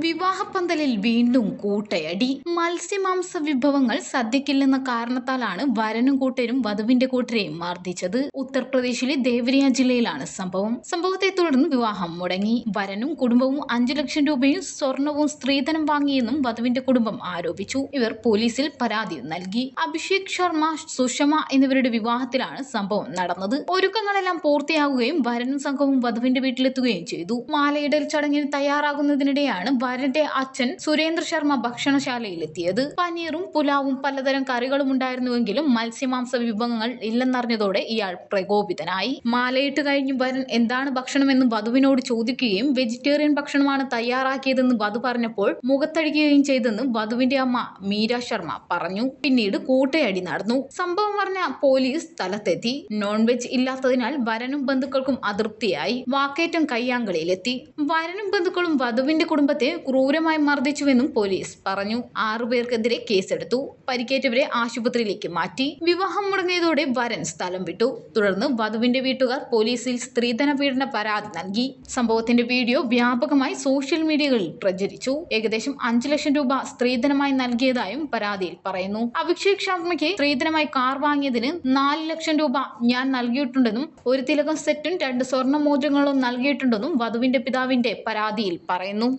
വിവാഹപ്പന്തലിൽ വീണ്ടും കൂട്ടയടി. മത്സ്യമാംസ വിഭവങ്ങൾ സദ്യക്കില്ലെന്ന കാരണത്താലാണ് വരനും കൂട്ടരും വധുവിന്റെ കൂട്ടരെയും മർദ്ദിച്ചത്. ഉത്തർപ്രദേശിലെ ദേവരിയ ജില്ലയിലാണ് സംഭവം. സംഭവത്തെ തുടർന്ന് വിവാഹം. മുടങ്ങി വരനും കുടുംബവും അഞ്ചു ലക്ഷം രൂപയും സ്വർണവും സ്ത്രീധനം വാങ്ങിയെന്നും വധുവിന്റെ കുടുംബം ആരോപിച്ചു. ഇവർ പോലീസിൽ പരാതി നൽകി. അഭിഷേക് ശർമ്മ സുഷമ എന്നിവരുടെ വിവാഹത്തിലാണ് സംഭവം നടന്നത്. ഒരുക്കങ്ങളെല്ലാം പൂർത്തിയാകുകയും വരനും സംഘവും വധുവിന്റെ വീട്ടിലെത്തുകയും ചെയ്തു. മാലയിടൽ ചടങ്ങിന് തയ്യാറാകുന്നതിനിടെയാണ് വരന്റെ അച്ഛൻ സുരേന്ദ്ര ശർമ്മ ഭക്ഷണശാലയിലെത്തിയത്. പനീറും പുലാവും പലതരം കറികളും ഉണ്ടായിരുന്നുവെങ്കിലും മത്സ്യമാംസ വിഭവങ്ങൾ ഇല്ലെന്നറിഞ്ഞതോടെ ഇയാൾ പ്രകോപിതനായി. മാലയിട്ട് കഴിഞ്ഞ് വരൻ എന്താണ് ഭക്ഷണമെന്ന് വധുവിനോട് ചോദിക്കുകയും വെജിറ്റേറിയൻ ഭക്ഷണമാണ് തയ്യാറാക്കിയതെന്ന് വധു പറഞ്ഞപ്പോൾ മുഖത്തടിക്കുകയും ചെയ്തെന്ന് വധുവിന്റെ അമ്മ മീര ശർമ്മ പറഞ്ഞു. പിന്നീട് കൂട്ടയടി നടന്നു. സംഭവം പറഞ്ഞ പോലീസ് സ്ഥലത്തെത്തി. നോൺ വെജ് ഇല്ലാത്തതിനാൽ വരനും ബന്ധുക്കൾക്കും അതൃപ്തിയായി. വാക്കേറ്റം കയ്യാങ്കളിയിലെത്തി. വരനും ബന്ധുക്കളും വധുവിന്റെ കുടുംബത്തെ ക്രൂരമായി മർദ്ദിച്ചുവെന്നും പോലീസ് പറഞ്ഞു. ആറുപേർക്കെതിരെ കേസെടുത്തു. പരിക്കേറ്റവരെ ആശുപത്രിയിലേക്ക് മാറ്റി. വിവാഹം മുടങ്ങിയതോടെ വരൻ സ്ഥലം വിട്ടു. തുടർന്ന് വധുവിന്റെ വീട്ടുകാർ പോലീസിൽ സ്ത്രീധന പീഡന പരാതി നൽകി. സംഭവത്തിന്റെ വീഡിയോ വ്യാപകമായി സോഷ്യൽ മീഡിയകളിൽ പ്രചരിച്ചു. ഏകദേശം അഞ്ചു ലക്ഷം രൂപ സ്ത്രീധനമായി നൽകിയതായും പരാതിയിൽ പറയുന്നു. അഭിഷേക് സ്ത്രീധനമായി കാർ വാങ്ങിയതിന് നാല് ലക്ഷം രൂപ ഞാൻ നൽകിയിട്ടുണ്ടെന്നും ഒരു തിലകം സെറ്റും രണ്ട് സ്വർണ മോതിരങ്ങളും നൽകിയിട്ടുണ്ടെന്നും വധുവിന്റെ പിതാവിന്റെ പരാതിയിൽ പറയുന്നു.